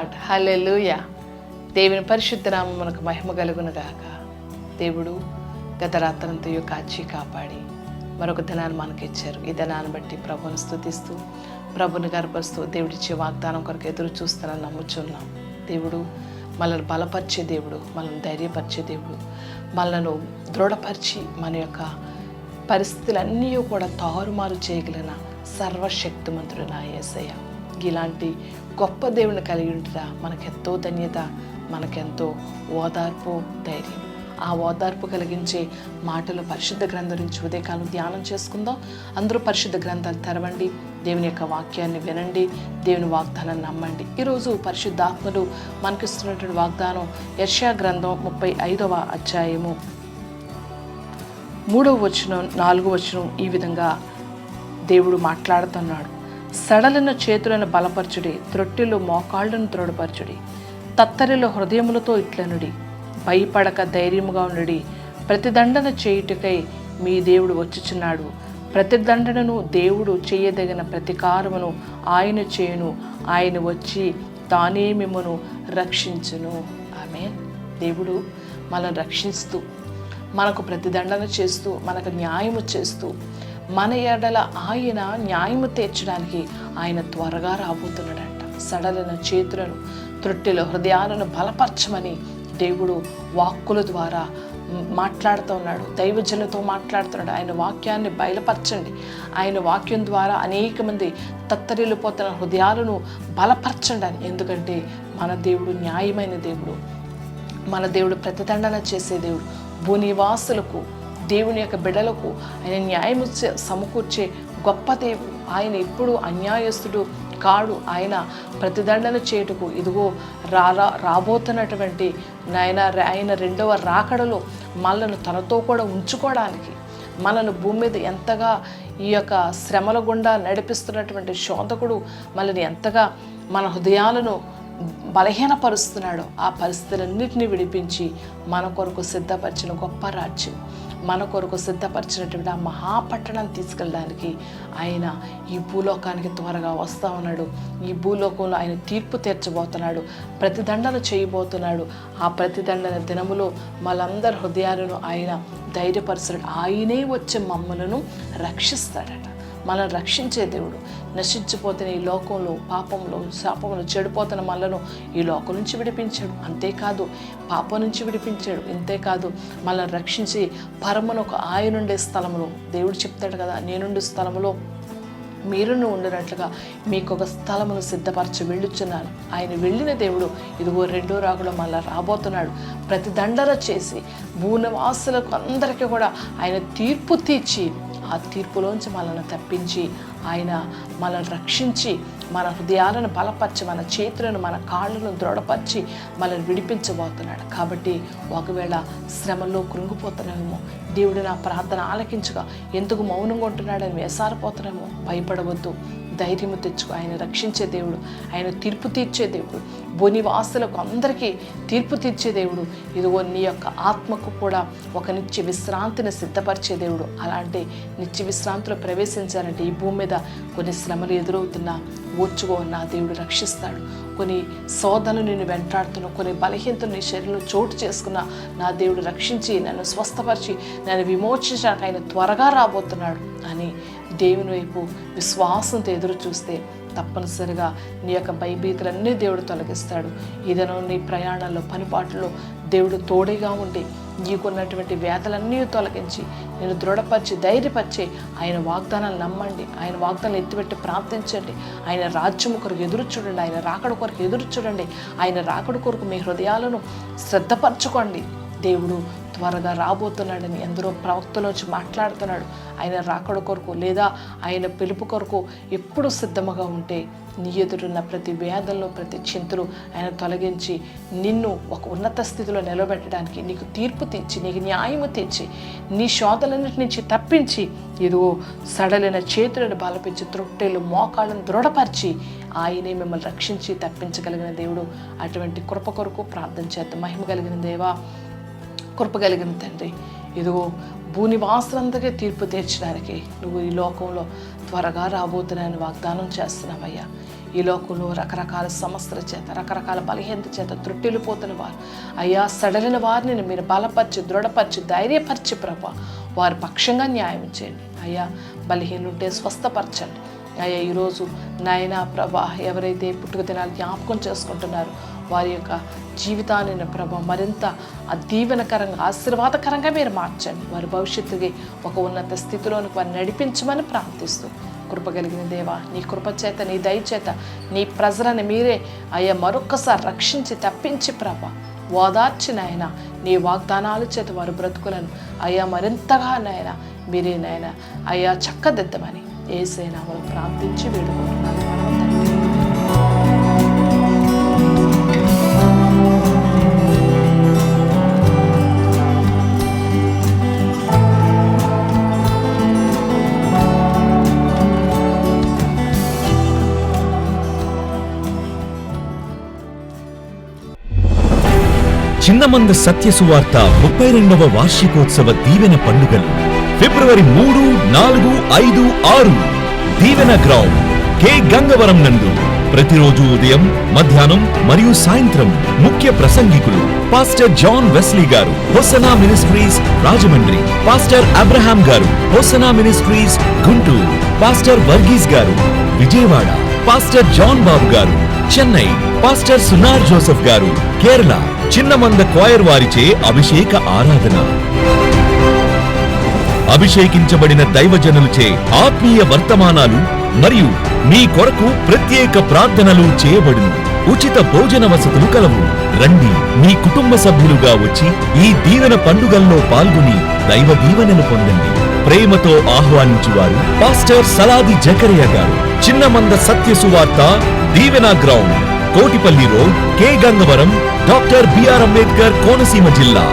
God. హల్లెలూయా. దేవుని పరిశుద్ధనామ మనకు మహిమ కలుగును గాక. దేవుడు గత రాత్రంతో కాచి కాపాడి మరొక ధనాన్ని మనకి ఇచ్చారు. ఈ ధనాన్ని బట్టి ప్రభుని స్థుతిస్తూ ప్రభుని గర్భస్తూ దేవుడిచ్చే వాగ్దానం కొరకు ఎదురు చూస్తానని నమ్ముచున్నాం. దేవుడు మనల్ని బలపరిచే దేవుడు మనల్ని ధైర్యపరిచే దేవుడు మనలను దృఢపరిచి మన యొక్క పరిస్థితులన్నీ కూడా తారుమారు చేయగలిగిన సర్వశక్తిమంతుడు నా యేసయ్య. ఇలాంటి గొప్ప దేవుని కలిగి ఉంటుందా? మనకెంతో ధన్యత మనకెంతో ఓదార్పు ధైర్యం. ఆ ఓదార్పు కలిగించే మాటలు పరిశుద్ధ గ్రంథం నుంచి ఉదయకాలం ధ్యానం చేసుకుందాం. అందరూ పరిశుద్ధ గ్రంథాలు తెరవండి. దేవుని యొక్క వాక్యాన్ని వినండి. దేవుని వాగ్దానాన్ని నమ్మండి. ఈరోజు పరిశుద్ధాత్మలు మనకిస్తున్నటువంటి వాగ్దానం యర్షా గ్రంథం ముప్పై ఐదవ అధ్యాయము. మూడవ వచనం నాలుగవ వచనం ఈ విధంగా దేవుడు మాట్లాడుతున్నాడు. సడలిన చేతులను బలపరచుడి త్రొట్టిలో మోకాళ్ళను త్రోడపరచుడి తత్తరిలో హృదయములతో ఇట్లనుడి భయపడక ధైర్యముగా ఉండుడి. ప్రతిదండన చేయుటకై మీ దేవుడు వచ్చుచున్నాడు. ప్రతిదండనను దేవుడు చేయదగిన ప్రతికారమును ఆయన చేయును. ఆయన వచ్చి తానే మిమ్మను రక్షించును. ఆమె దేవుడు మనల్ని రక్షిస్తూ మనకు ప్రతిదండన చేస్తూ మనకు న్యాయము చేస్తూ మన ఎడల ఆయన న్యాయము తీర్చడానికి ఆయన త్వరగా రాబోతున్నాడంట. సడలిన చేతులను త్రొట్టెల హృదయాలను బలపరచమని దేవుడు వాక్కుల ద్వారా మాట్లాడుతూ ఉన్నాడు. దైవజనులతో మాట్లాడుతున్నాడు. ఆయన వాక్యాన్ని బయలుపరచండి. ఆయన వాక్యం ద్వారా అనేక మంది తత్తరిల్లిపోతున్న హృదయాలను బలపరచండి అని. ఎందుకంటే మన దేవుడు న్యాయమైన దేవుడు. మన దేవుడు ప్రతిదండన చేసే దేవుడు. భూనివాసులకు దేవుని యొక్క బిడలకు ఆయన న్యాయము సమకూర్చే గొప్ప దేవుడు. ఆయన ఎప్పుడు అన్యాయస్తుడు కాడు. ఆయన ప్రతిదండన చేటుకు ఇదిగో రారా రాబోతున్నటువంటి నాయన ఆయన రెండవ రాకడలో మనలను తనతో కూడా ఉంచుకోవడానికి మనను భూమి మీద ఎంతగా ఈ యొక్క శ్రమల గుండా నడిపిస్తున్నటువంటి శోధకుడు మనల్ని ఎంతగా మన హృదయాలను బలహీనపరుస్తున్నాడో ఆ పరిస్థితులన్నింటినీ విడిపించి మన కొరకు సిద్ధపరిచిన గొప్ప రాజ్యం. మన కొరకు సిద్ధపరిచినటువంటి ఆ మహాపట్టణం తీసుకెళ్ళడానికి ఆయన ఈ భూలోకానికి త్వరగా వస్తూ ఉన్నాడు. ఈ భూలోకంలో ఆయన తీర్పు తీర్చబోతున్నాడు. ప్రతిదండన చేయబోతున్నాడు. ఆ ప్రతిదండన దినములో మనందరి హృదయాలను ఆయన ధైర్యపరచడు ఆయనే వచ్చే మమ్మలను రక్షిస్తాడట. మనల్ని రక్షించే దేవుడు. నశించిపోతున్న ఈ లోకంలో పాపంలో శాపంలో చెడిపోతున్న మనలను ఈ లోకం నుంచి విడిపించాడు. అంతేకాదు పాపం నుంచి విడిపించాడు. ఇంతేకాదు మనల్ని రక్షించి పరమను ఒక ఆయనుండే స్థలంలో దేవుడు చెప్తాడు కదా నేనుండే స్థలంలో మీరును ఉండినట్లుగా మీకు ఒక స్థలమును సిద్ధపరచి వెళ్ళుచున్నాను. ఆయన వెళ్ళిన దేవుడు ఇదిగో రెండో రాగులో మళ్ళా రాబోతున్నాడు. ప్రతి దండర చేసి భూనివాసులకు అందరికీ కూడా ఆయన తీర్పు తీర్చి ఆ తీర్పులోంచి మనల్ని తప్పించి ఆయన మనల్ని రక్షించి మన హృదయాలను బలపరిచి మన చేతులను మన కాళ్ళను దృఢపరిచి మనల్ని విడిపించబోతున్నాడు. కాబట్టి ఒకవేళ శ్రమల్లో కృంగిపోతున్నామేమో దేవుడు నా ప్రార్థన ఆలకించగా ఎందుకు మౌనంగా ఉంటున్నాడని వేసారిపోతున్నామో భయపడవద్దు. ధైర్యము తెచ్చుకో. ఆయన రక్షించే దేవుడు ఆయన తీర్పు తీర్చే దేవుడు బోనివాసులకు అందరికీ తీర్పు తీర్చే దేవుడు ఇదిగో నీ యొక్క ఆత్మకు కూడా ఒక నిత్య విశ్రాంతిని సిద్ధపరిచే దేవుడు. అలాంటి నిత్య విశ్రాంతిలో ప్రవేశించాలంటే ఈ భూమి మీద కొన్ని శ్రమలు ఎదురవుతున్నా ఓర్చుకో నా దేవుడు రక్షిస్తాడు. కొన్ని శోధనలు నేను వెంటాడుతున్న కొన్ని బలహీనతలు నీ శరీరంలో చోటు చేసుకున్న నా దేవుడు రక్షించి నన్ను స్వస్థపరిచి నన్ను విమోచించడానికి ఆయన త్వరగా రాబోతున్నాడు అని దేవుని వైపు విశ్వాసంతో ఎదురు చూస్తే తప్పనిసరిగా నీ యొక్క భయభీతులన్నీ దేవుడు తొలగిస్తాడు. ఇదను నీ ప్రయాణాల్లో పనిపాట్లలో దేవుడు తోడుగా ఉండి నీకున్నటువంటి వేదలన్నీ తొలగించి నేను దృఢపరిచి ధైర్యపరిచి ఆయన వాగ్దానాలు నమ్మండి. ఆయన వాగ్దానాలు ఎత్తిపెట్టి ప్రార్థించండి. ఆయన రాజ్యం కొరకు ఎదురు చూడండి. ఆయన రాకడ కొరకు ఎదురు చూడండి. ఆయన రాకడ కొరకు మీ హృదయాలను శ్రద్ధపరచుకోండి. దేవుడు త్వరగా రాబోతున్నాడని ఎందరో ప్రవక్తలోంచి మాట్లాడుతున్నాడు. ఆయన రాకడ కొరకు లేదా ఆయన పిలుపు కొరకు ఎప్పుడు సిద్ధముగా ఉంటే నీ ఎదురున్న ప్రతి వేదనలో ప్రతి చింతలు ఆయన తొలగించి నిన్ను ఒక ఉన్నత స్థితిలో నిలబెట్టడానికి నీకు తీర్పు తీర్చి నీకు న్యాయము తీర్చి నీ శోధలన్నిటి నుంచి తప్పించి ఇదిగో సడలిన చేతులను బలపించి త్రొట్టెలు మోకాళ్ళను దృఢపరిచి ఆయనే మిమ్మల్ని రక్షించి తప్పించగలిగిన దేవుడు. అటువంటి కృప కొరకు ప్రార్థన చేద్దాం. మహిమ కలిగిన దేవా కృపగలిగిన తండ్రి. ఇదిగో భూనివాసులందరికీ తీర్పు తీర్చడానికి నువ్వు ఈ లోకంలో త్వరగా రాబోతున్నాయని వాగ్దానం చేస్తున్నావయ్యా. ఈ లోకంలో రకరకాల సమస్యల చేత రకరకాల బలహీనత చేత త్రుట్టిల్లిపోతున్న వారు. అయ్యా సడలిన వారిని మీరు బలపరిచి దృఢపరిచి ధైర్యపరిచి ప్రభా వారి పక్షంగా న్యాయం చేయండి. అయ్యా బలహీనుంటే స్వస్థపరచండి. అయ్యా ఈరోజు నాయన ప్రభా ఎవరైతే పుట్టుక దినాలు జ్ఞాపకం చేసుకుంటున్నారో వారి యొక్క జీవితాన్ని ప్రభ మరింత ఆ దీవెనకరంగా ఆశీర్వాదకరంగా మీరు మార్చండి. వారి భవిష్యత్తుకి ఒక ఉన్నత స్థితిలోనికి వారిని నడిపించమని ప్రార్థిస్తూ కృప కలిగిన దేవా నీ కృప చేత నీ దయచేత నీ ప్రజలను మీరే అయ్యా మరొక్కసారి రక్షించి తప్పించి ప్రభ ఓదార్చి నాయన నీ వాగ్దానాల చేత వారు బ్రతుకులను అయ్యా మరింతగా నాయన మీరే నాయన అయ్యా చక్కదిద్దమని ఏసైనా వాళ్ళు ప్రార్థించి వేడుకుంటున్నాను. చిన్నమంద సత్య సువార్త ముప్పై రెండవ వార్షికోత్సవ దీవెన పండుగలు. ఫిబ్రవరి మూడు నాలుగు ఐదు ఆరు. దీవెన గ్రౌండ్. కె. గంగవరం నందు. ప్రతిరోజు ఉదయం మధ్యాహ్నం మరియు సాయంత్రం ముఖ్య ప్రసంగికులు పాస్టర్ జాన్ వెస్లీ గారు Hosanna Ministries Rajahmundry. Pastor Abraham గారు Hosanna Ministries Guntur. Pastor Varghese గారు విజయవాడ. పాస్టర్ జాన్ బాబు గారు చెన్నై. పాస్టర్ సునార్ జోసెఫ్ గారు కేరళ. చిన్నమంద క్వాయర్ వారిచే అభిషేక ఆరాధన. అభిషేకించబడిన దైవజనులచే ఆత్మీయ వర్తమానాలు మరియు మీ కొరకు ప్రత్యేక ప్రార్థనలు చేయబడును. ఉచిత భోజన వసతులు కలవు. రండి మీ కుటుంబ సభ్యులుగా వచ్చి ఈ దీవెన పండుగల్లో పాల్గొని దైవ దీవెనలు పొందండి. ప్రేమతో ఆహ్వానించువారు పాస్టర్ సలాది జకరియా గారు. చిన్నమంద సత్య సువార్త దీవెన ground. Kotipalli road K Gangavaram doctor B R Ambedkar Konaseema జిల్లా.